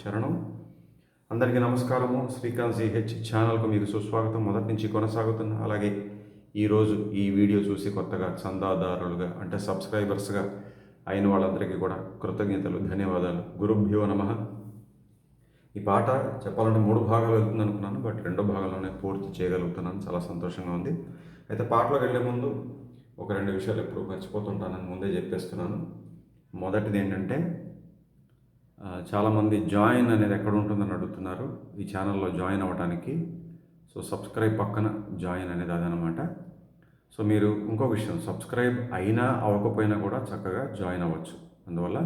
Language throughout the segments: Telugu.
చరణం. అందరికీ నమస్కారము. శ్రీకాంత్ సిహెచ్ ఛానల్కు మీకు సుస్వాగతం. మొదటి నుంచి కొనసాగుతున్న అలాగే ఈరోజు ఈ వీడియో చూసి కొత్తగా చందాదారులుగా అంటే సబ్స్క్రైబర్స్గా అయిన వాళ్ళందరికీ కూడా కృతజ్ఞతలు ధన్యవాదాలు. గురుభ్యో నమ. ఈ పాట చెప్పాలంటే మూడు భాగాలు వెళ్తుంది అనుకున్నాను బట్ రెండో భాగంలోనే పూర్తి చేయగలుగుతున్నాను. చాలా సంతోషంగా ఉంది. అయితే పాటలోకి వెళ్ళే ముందు ఒక రెండు విషయాలు ఎప్పుడు మర్చిపోతుంటానని ముందే చెప్పేస్తున్నాను. మొదటిది ఏంటంటే చాలామంది జాయిన్ అనేది ఎక్కడ ఉంటుందని అడుగుతున్నారు. ఈ ఛానల్లో జాయిన్ అవ్వడానికి సో సబ్స్క్రైబ్ పక్కన జాయిన్ అనేది అదనమాట. సో మీరు ఇంకో విషయం సబ్స్క్రైబ్ అయినా అవ్వకపోయినా కూడా చక్కగా జాయిన్ అవ్వచ్చు. అందువల్ల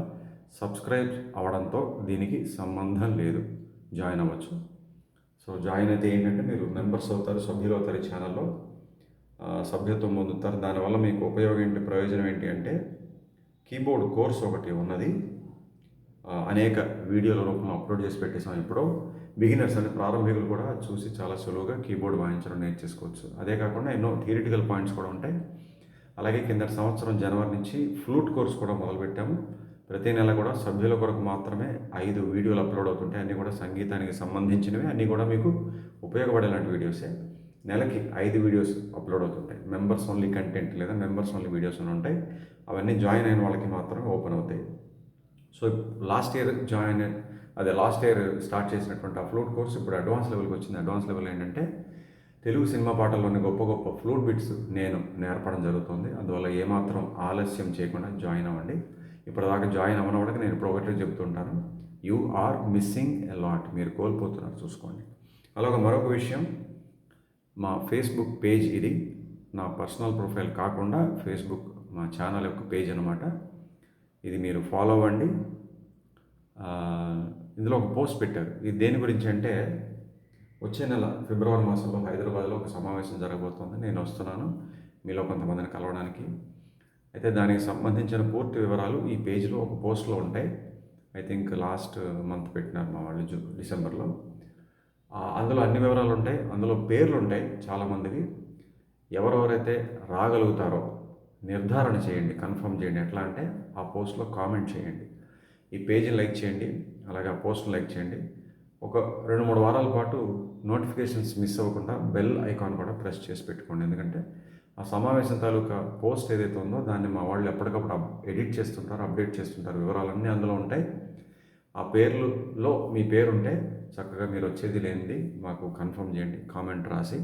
సబ్స్క్రైబ్ అవ్వడంతో దీనికి సంబంధం లేదు. జాయిన్ అవ్వచ్చు. సో జాయిన్ అయితే ఏంటంటే మీరు మెంబర్స్ అవుతారు సభ్యులు అవుతారు ఈ ఛానల్లో. సభ్యత్వం పొందుతారు. దానివల్ల మీకు ఉపయోగం ఏంటి ప్రయోజనం ఏంటి అంటే కీబోర్డ్ కోర్స్ ఒకటి ఉన్నది. అనేక వీడియోల రూపంలో అప్లోడ్ చేసి పెట్టేసాం ఇప్పుడు. బిగినర్స్ అంటే ప్రారంభికులు కూడా చూసి చాలా సులువుగా కీబోర్డ్ వాయించడం నేర్చేసుకోవచ్చు. అదే కాకుండా ఎన్నో థియరిటికల్ పాయింట్స్ కూడా ఉంటాయి. అలాగే కిందటి సంవత్సరం జనవరి నుంచి ఫ్లూట్ కోర్స్ కూడా మొదలుపెట్టాము. ప్రతి నెల కూడా సభ్యుల కొరకు మాత్రమే ఐదు వీడియోలు అప్లోడ్ అవుతుంటాయి. అన్నీ కూడా సంగీతానికి సంబంధించినవి. అన్నీ కూడా మీకు ఉపయోగపడేలాంటి వీడియోసే. నెలకి ఐదు వీడియోస్ అప్లోడ్ అవుతుంటాయి. మెంబర్స్ ఓన్లీ కంటెంట్ లేదా మెంబర్స్ ఓన్లీ వీడియోస్ అని ఉంటాయి. అవన్నీ జాయిన్ అయిన వాళ్ళకి మాత్రమే ఓపెన్ అవుతాయి. సో లాస్ట్ ఇయర్ జాయిన్ అదే లాస్ట్ ఇయర్ స్టార్ట్ చేసినటువంటి ఆ ఫ్లూట్ కోర్స్ ఇప్పుడు అడ్వాన్స్ లెవెల్కి వచ్చింది. అడ్వాన్స్ లెవెల్ ఏంటంటే తెలుగు సినిమా పాటల్లోని గొప్ప గొప్ప ఫ్లూట్ బిట్స్ నేను నేర్పడం జరుగుతుంది. అందువల్ల ఏమాత్రం ఆలస్యం చేయకుండా జాయిన్ అవ్వండి. ఇప్పటిదాకా జాయిన్ అవ్వడం కూడా నేను ఇప్పుడు ఒకటే చెప్తుంటాను you are missing a lot మీరు కోల్పోతున్నారు చూసుకోండి. అలాగే మరొక విషయం మా ఫేస్బుక్ పేజ్ ఇది. నా పర్సనల్ ప్రొఫైల్ కాకుండా ఫేస్బుక్ మా ఛానల్ యొక్క పేజ్ అనమాట ఇది మీరు ఫాలో అవ్వండి. ఇందులో ఒక పోస్ట్ పెట్టారు. ఇది దేని గురించి అంటే వచ్చే నెల ఫిబ్రవరి మాసంలో హైదరాబాద్లో ఒక సమావేశం జరగబోతోంది. నేను వస్తున్నాను మీలో కొంతమందిని కలవడానికి. అయితే దానికి సంబంధించిన పూర్తి వివరాలు ఈ పేజ్లో ఒక పోస్ట్లో ఉంటాయి. ఐ థింక్ లాస్ట్ మంత్ పెట్టినారు మా వాళ్ళు జూ డిసెంబర్లో. అందులో అన్ని వివరాలు ఉంటాయి. అందులో పేర్లు ఉంటాయి చాలామందివి ఎవరెవరైతే రాగలుగుతారో నిర్ధారణ చేయండి కన్ఫర్మ్ చేయండి. ఎట్లా అంటే ఆ పోస్ట్లో కామెంట్ చేయండి. ఈ పేజీని లైక్ చేయండి అలాగే ఆ పోస్ట్ని లైక్ చేయండి. ఒక రెండు మూడు వారాల పాటు నోటిఫికేషన్స్ మిస్ అవ్వకుండా బెల్ ఐకాన్ కూడా ప్రెస్ చేసి పెట్టుకోండి. ఎందుకంటే ఆ సమావేశం తాలూకా పోస్ట్ ఏదైతే ఉందో దాన్ని మా వాళ్ళు ఎప్పటికప్పుడు ఎడిట్ చేస్తుంటారు అప్డేట్ చేస్తుంటారు. వివరాలన్నీ అందులో ఉంటాయి. ఆ పేర్లులో మీ పేరు ఉంటే చక్కగా మీరు వచ్చేది లేనిది మాకు కన్ఫర్మ్ చేయండి కామెంట్ రాసి.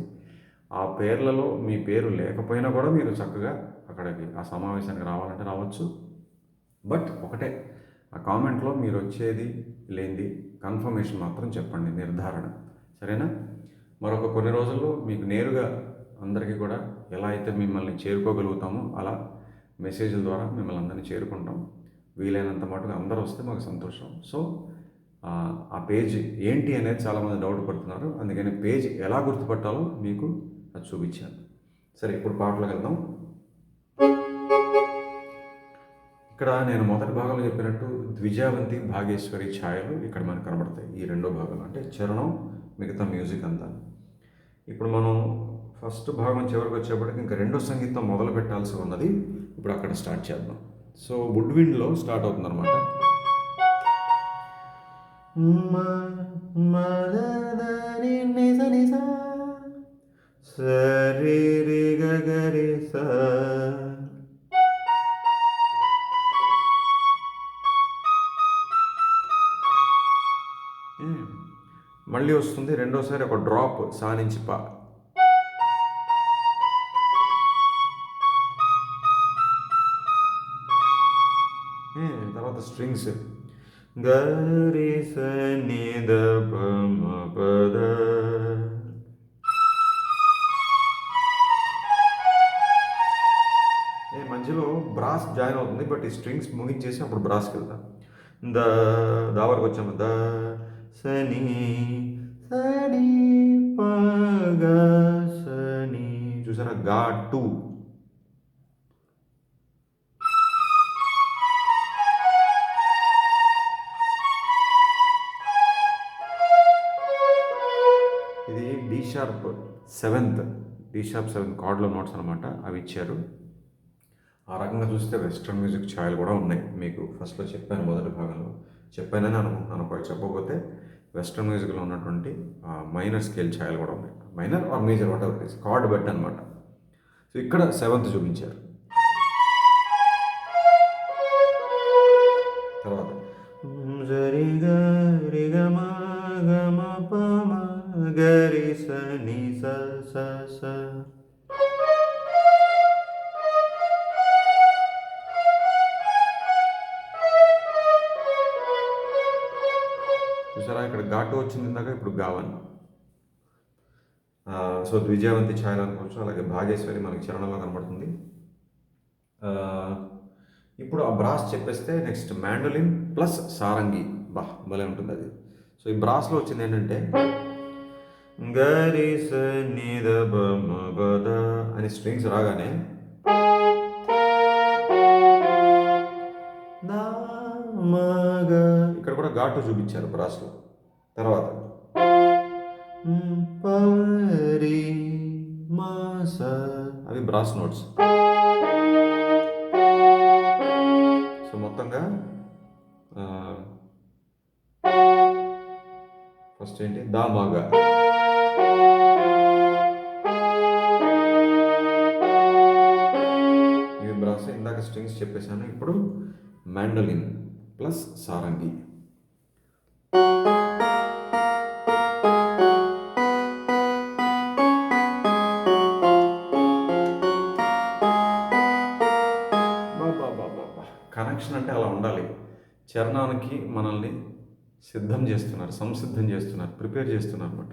ఆ పేర్లలో మీ పేరు లేకపోయినా కూడా మీరు చక్కగా అక్కడికి ఆ సమావేశానికి రావాలంటే రావచ్చు. బట్ ఒకటే ఆ కామెంట్లో మీరు వచ్చేది లేనిది కన్ఫర్మేషన్ మాత్రం చెప్పండి నిర్ధారణ. సరేనా? మరొక కొన్ని రోజుల్లో మీకు నేరుగా అందరికీ కూడా ఎలా అయితే మిమ్మల్ని చేరుకోగలుగుతామో అలా మెసేజ్ల ద్వారా మిమ్మల్ని అందరినీ చేరుకుంటాం. వీలైనంత మటుకు అందరూ వస్తే మాకు సంతోషం. సో ఆ, ఆ పేజ్ ఏంటి అనేది చాలామంది డౌట్ పడుతున్నారు. అందుకని పేజ్ ఎలా గుర్తుపట్టాలో మీకు అది చూపించాను. సరే ఇప్పుడు పాటలోకి వెళ్దాం. ఇక్కడ నేను మొదటి భాగంలో చెప్పినట్టు ద్విజావంతి భాగేశ్వరి ఛాయలు ఇక్కడ మనకు కనబడతాయి. ఈ రెండో భాగంలో అంటే చరణం మిగతా మ్యూజిక్ అంతా. ఇప్పుడు మనం ఫస్ట్ భాగం చివరికి వచ్చేప్పటికి ఇంకా రెండో సంగీతం మొదలు పెట్టాల్సి ఉన్నది. ఇప్పుడు అక్కడ స్టార్ట్ చేద్దాం. సో వుడ్ విండ్లో స్టార్ట్ అవుతుంది అనమాట సరి రి గ స మళ్ళీ వస్తుంది రెండోసారి ఒక డ్రాప్ సానించి పా తర్వాత స్ట్రింగ్స్. గరి సని ద ద మధ్యలో బ్రాస్ జాయిన్ అవుతుంది బట్ ఈ స్ట్రింగ్స్ ముగించేసి అప్పుడు బ్రాస్కి వెళ్తాం ద దా వరకు వచ్చాము. దా సని సని పగ సని చూసారా? గా టూ. ఇది D sharp seventh D sharp seven కార్డ్లో నోట్స్ అనమాట అవి ఇచ్చారు. ఆ రకంగా చూస్తే వెస్ట్రన్ మ్యూజిక్ ఛాయలు కూడా ఉన్నాయి మీకు. ఫస్ట్లో చెప్పాను మొదటి భాగంలో. చెప్పానని అనుకుంటున్నాను ఒకవేళ చెప్పకపోతే వెస్ట్రన్ మ్యూజిక్లో ఉన్నటువంటి మైనర్ స్కేల్ ఛాయలు కూడా ఉన్నాయి. Minor or major whatever is chord bet అనమాట సో ఇక్కడ సెవెంత్ చూపించారు. ఆటో వచ్చింది ఇందాక ఇప్పుడు గావన్. సో ద్విజయవంతి ఛాయలు అనుకోవచ్చు అలాగే భాగేశ్వరి మనకి చరణంలో కనబడుతుంది. ఇప్పుడు ఆ బ్రాస్ చెప్పేస్తే నెక్స్ట్ మ్యాండోలిన్ ప్లస్ సారంగి. బా భలే ఉంటుంది అది. సో ఈ బ్రాస్లో వచ్చింది ఏంటంటే గరి ద బ బ ద అని స్ట్రింగ్స్ రాగానే దా ఇక్కడ కూడా ఘాటు చూపించారు బ్రాస్లో. తర్వాత. అవి బ్రాస్ నోట్స్. సో మొత్తంగా ఫస్ట్ ఏంటి? దా మాగా. ఇవి బ్రాస్ ఇందాక స్ట్రింగ్స్ చెప్పేశాను. ఇప్పుడు మ్యాండలిన్ ప్లస్ సారంగి. చరణానికి మనల్ని సిద్ధం చేస్తున్నారు సంసిద్ధం చేస్తున్నారు ప్రిపేర్ చేస్తున్నారు అన్నమాట.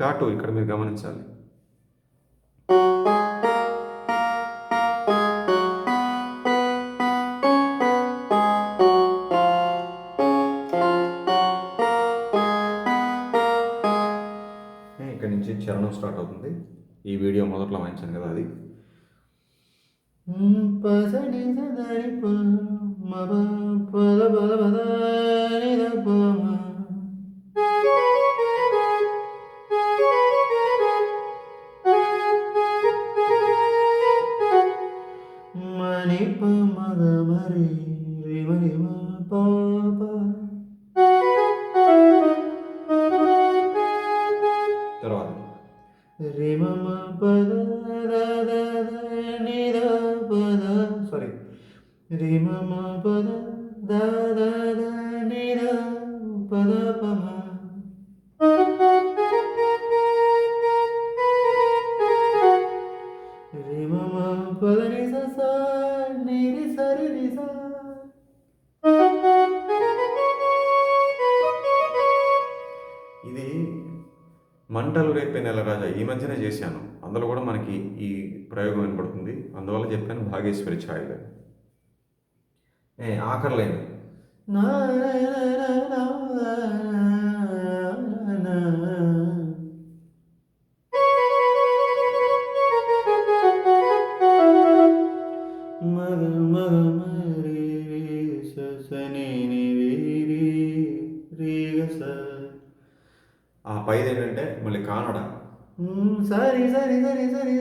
ఘాటు ఇక్కడ మీరు గమనించాలి. మొదట్లో వాయించాను కదా అది పసని సదని ఈ మధ్యనే చేశాను. అందులో కూడా మనకి ఈ ప్రయోగం వినపడుతుంది. అందువల్ల చెప్పాను భాగేశ్వరి ఛాయలు ఏ ఆఖరిలేను ఆ పైది ఏంటంటే మళ్ళీ కానడ. మ్, సరి సరి సరి సరి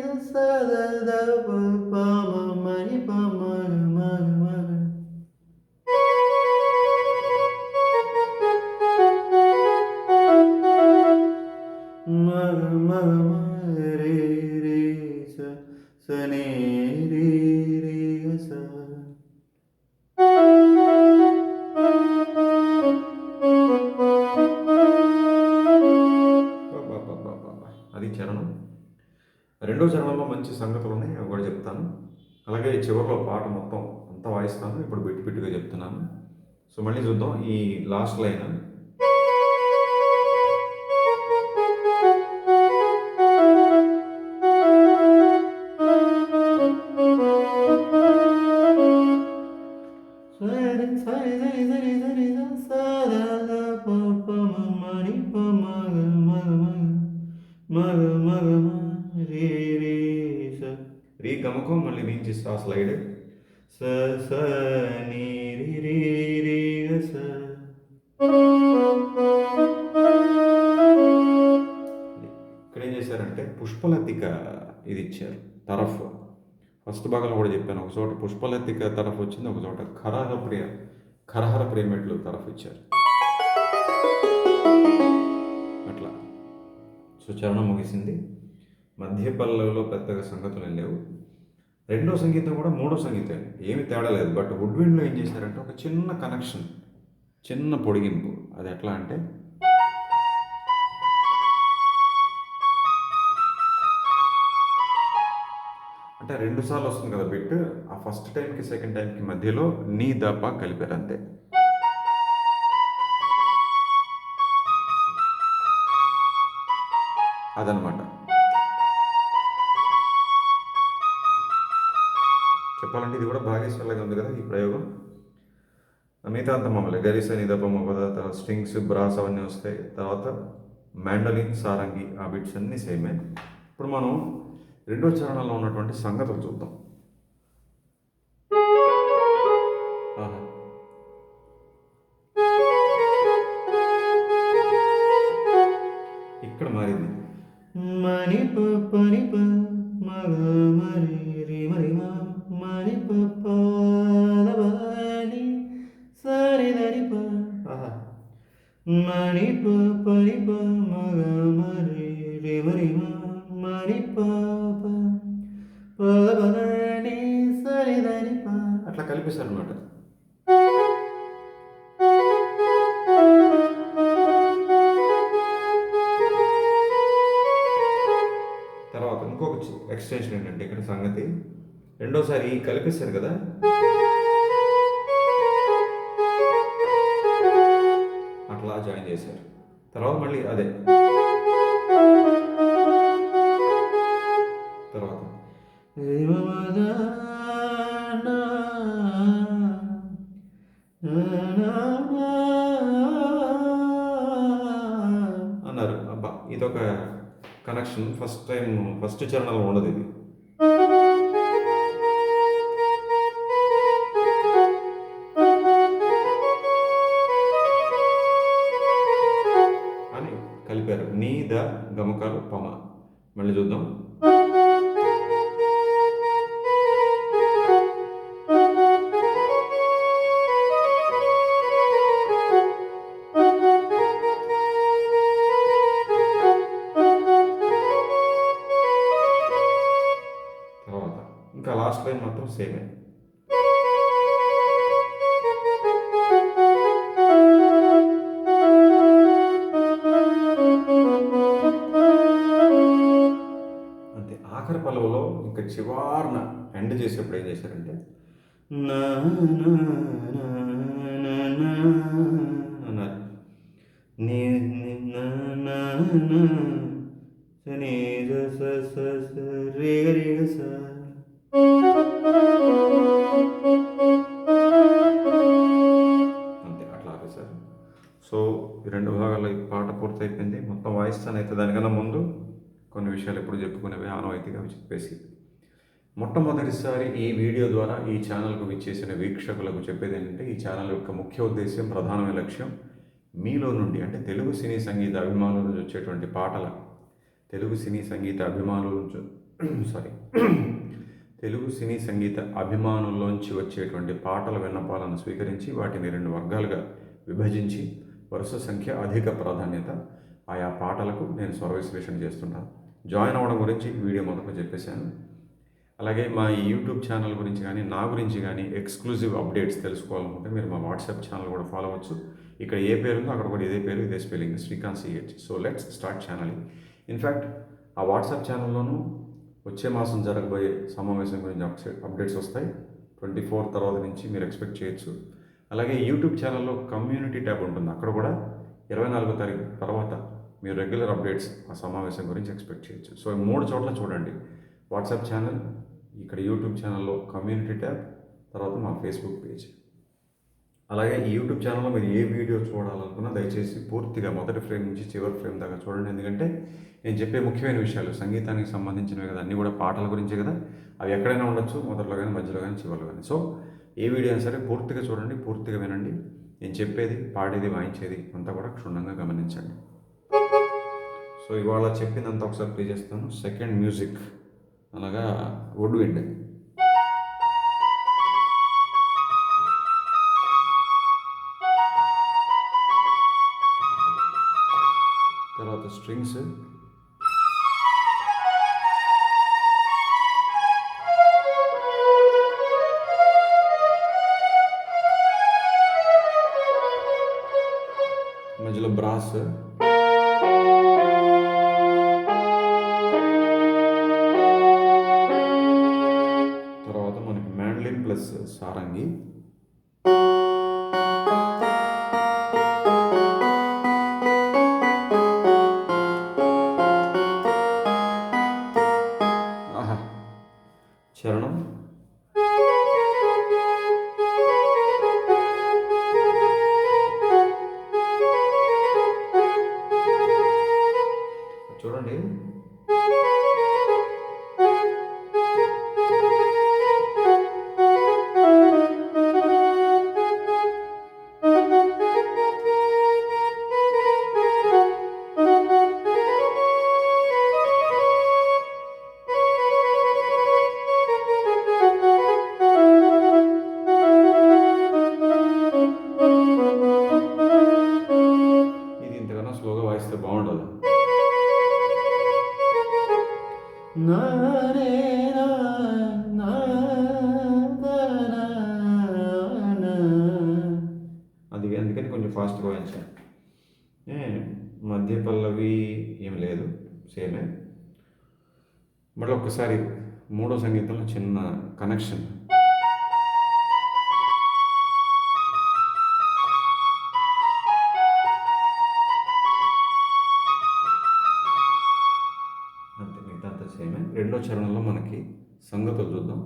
మ సో మళ్ళీ చూద్దాం ఈ లాస్ట్ లైన్ రీ గమకం మళ్ళీ నుంచి స్లైడ్ ఇచ్చారు. తరఫ్. ఫస్ట్ భాగంలో కూడా చెప్పాను ఒక చోట పుష్పలతిక తరఫ్ వచ్చింది ఒక చోట ఖరహర ప్రియ ఖరహర ప్రేమెట్లు తరఫ్ ఇచ్చారు. అట్లా. సో చరణం ముగిసింది. మధ్య పల్లెలో పెద్దగా సంగతులు లేవు. రెండో సంగీతం కూడా మూడో సంగీతం ఏమి తేడా లేదు. బట్ వుడ్విండ్లో ఏం చేశారంటే ఒక చిన్న కనెక్షన్ చిన్న పొడిగింపు. అది ఎట్లా అంటే అంటే రెండు సార్లు వస్తుంది కదా బిట్. ఆ ఫస్ట్ టైంకి సెకండ్ టైంకి మధ్యలో నీ దప కలిపారు అంతే. అదనమాట. చెప్పాలంటే ఇది కూడా భాగేశ్వర్లాగా ఉంది కదా ఈ ప్రయోగం. మిగతా అంత మమ్మల్ని గరిస నిదప మొగద తర్వాత స్ట్రింగ్స్ బ్రాస్ అవన్నీ వస్తాయి. తర్వాత మ్యాండలిన్ సారంగి ఆ బిట్స్ అన్నీ సేమే. ఇప్పుడు మనం రెండో చరణంలో ఉన్నటువంటి సంగతులు చూద్దాం. ఇక్కడ మారింది మణి పని మరి మరి మణి పని సరి ఆహా. మణి పని మగ మరి రి మరి మా మణి పాప పద సరిదని సరి అట్లా కలిపేశారు అనమాట తర్వాత ఇంకొక ఎక్స్టెన్షన్ ఏంటంటే ఇక్కడ సంగతి. రెండోసారి కల్పిస్తారు కదా. అట్లా జాయిన్ చేశారు. తర్వాత మళ్ళీ అదే. తర్వాత. అన్నారు. అబ్బా ఇదొక కనెక్షన్ ఫస్ట్ టైం ఫస్ట్ చరణంలో ఉండదు ఇది. అని కలిపారు. నీ ద గమకాలు పమ. మళ్ళీ చూద్దాం. మాత్రం సేమే అంతే ఆఖరి పల్లవలో ఇంకా చివారన ఎండ్ చేసేప్పుడు ఏం చేశారంటే అన్నారు. ని ని నా రే రే గ వాయిస్తాను అయితే దానికన్నా ముందు కొన్ని విషయాలు ఎప్పుడు చెప్పుకునేవి ఆనవాయితీగా చెప్పేసి. మొట్టమొదటిసారి ఈ వీడియో ద్వారా ఈ ఛానల్కు విచ్చేసిన వీక్షకులకు చెప్పేది ఏంటంటే ఈ ఛానల్ యొక్క ముఖ్య ఉద్దేశం ప్రధానమైన లక్ష్యం మీలో నుండి అంటే తెలుగు సినీ సంగీత అభిమానుల నుంచి వచ్చేటువంటి పాటల. తెలుగు సినీ సంగీత అభిమానుల నుంచి సారీ తెలుగు సినీ సంగీత అభిమానుల్లోంచి వచ్చేటువంటి పాటల విన్నపాలను స్వీకరించి వాటిని రెండు వర్గాలుగా విభజించి వరుస సంఖ్య అధిక ప్రాధాన్యత ఆయా పాటలకు నేను స్వర విశ్లేషణ చేస్తుంటాను జాయిన్ అవ్వడం గురించి వీడియో మొదట చెప్పేశాను. అలాగే మా ఈ యూట్యూబ్ ఛానల్ గురించి కానీ నా గురించి కానీ ఎక్స్క్లూజివ్ అప్డేట్స్ తెలుసుకోవాలనుకుంటే మీరు మా వాట్సాప్ ఛానల్ కూడా ఫాలో అవ్వచ్చు. ఇక్కడ ఏ పేరు ఉందో అక్కడ కూడా ఇదే పేరు ఇదే spelling Srikanth C H so let's start channel in fact ఆ వాట్సాప్ ఛానల్లోనూ వచ్చే మాసం జరగబోయే సమావేశం గురించి అప్డేట్స్ వస్తాయి. ట్వంటీ ఫోర్ తర్వాత నుంచి మీరు ఎక్స్పెక్ట్ చేయొచ్చు. అలాగే యూట్యూబ్ ఛానల్లో కమ్యూనిటీ ట్యాబ్ ఉంటుంది. అక్కడ కూడా ఇరవై నాలుగో తారీఖు తర్వాత మీరు రెగ్యులర్ అప్డేట్స్ ఆ సమావేశం గురించి ఎక్స్పెక్ట్ చేయొచ్చు. సో ఈ మూడు చోట్ల చూడండి. వాట్సాప్ ఛానల్ ఇక్కడ యూట్యూబ్ ఛానల్లో కమ్యూనిటీ ట్యాబ్ తర్వాత మా ఫేస్బుక్ పేజ్ అలాగే ఈ యూట్యూబ్ ఛానల్లో మీరు ఏ వీడియో చూడాలనుకున్నా దయచేసి పూర్తిగా మొదటి ఫ్రేమ్ నుంచి చివరి ఫ్రేమ్ దాకా చూడండి. ఎందుకంటే నేను చెప్పే ముఖ్యమైన విషయాలు సంగీతానికి సంబంధించినవి కదా అన్నీ కూడా పాటల గురించే కదా. అవి ఎక్కడైనా ఉండొచ్చు మొదట్లో కానీ మధ్యలో కానీ చివరిలో కానీ సో ఏ వీడియో అయినా సరే పూర్తిగా చూడండి పూర్తిగా వినండి. నేను చెప్పేది పాడేది వాయించేది అంతా కూడా క్షుణ్ణంగా గమనించండి. సో ఇవాళ చెప్పిందంతా ఒకసారి ప్లే చేస్తాను. Second music. అనగా వుడ్ విండ్. తర్వాత స్ట్రింగ్స్. చరణం అది అందుకని కొంచెం ఫాస్ట్గా వాయించాను. ఏ, మధ్య పల్లవి ఏం లేదు సేమే మళ్ళీ ఒక్కసారి మూడో సంగీతంలో చిన్న కనెక్షన్ సంగతులు చూద్దాం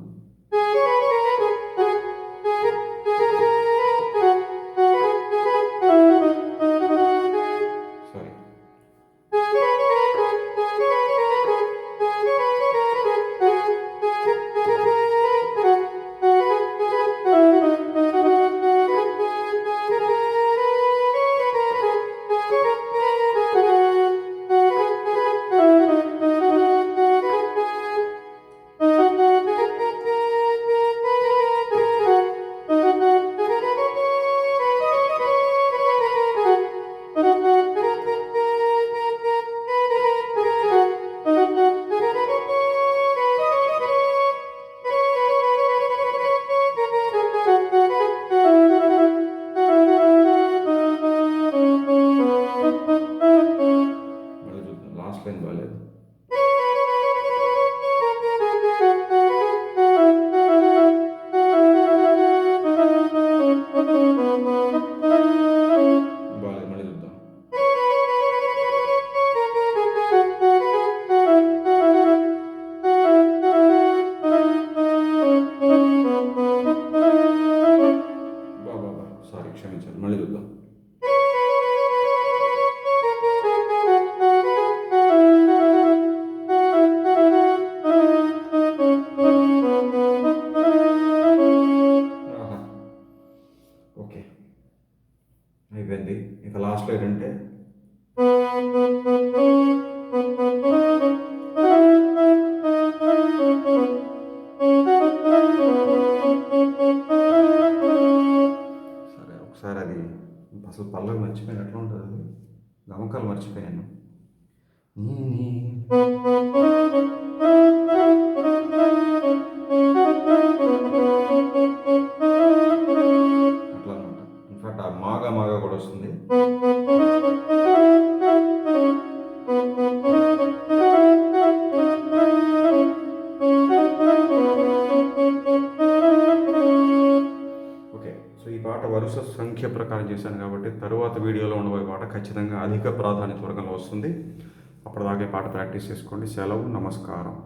మర్చిపోయాను ఎట్లా ఉంటుంది అది గమకాలు మర్చిపోయాను అట్లా అనమాట ఇన్ఫాక్ట్ ఆ మాగా మాగా కూడా వస్తుంది. ఓకే సో ఈ పాట వరుస సంఖ్య ప్రకారం చేశాను కాబట్టి తరువాత వీడియోలో ఉండబోయే పాట ఖచ్చితంగా అధిక ప్రాధాన్యత వర్గంలో వస్తుంది. అప్పటిదాకా పాట ప్రాక్టీస్ చేసుకోండి. సెలవు నమస్కారం.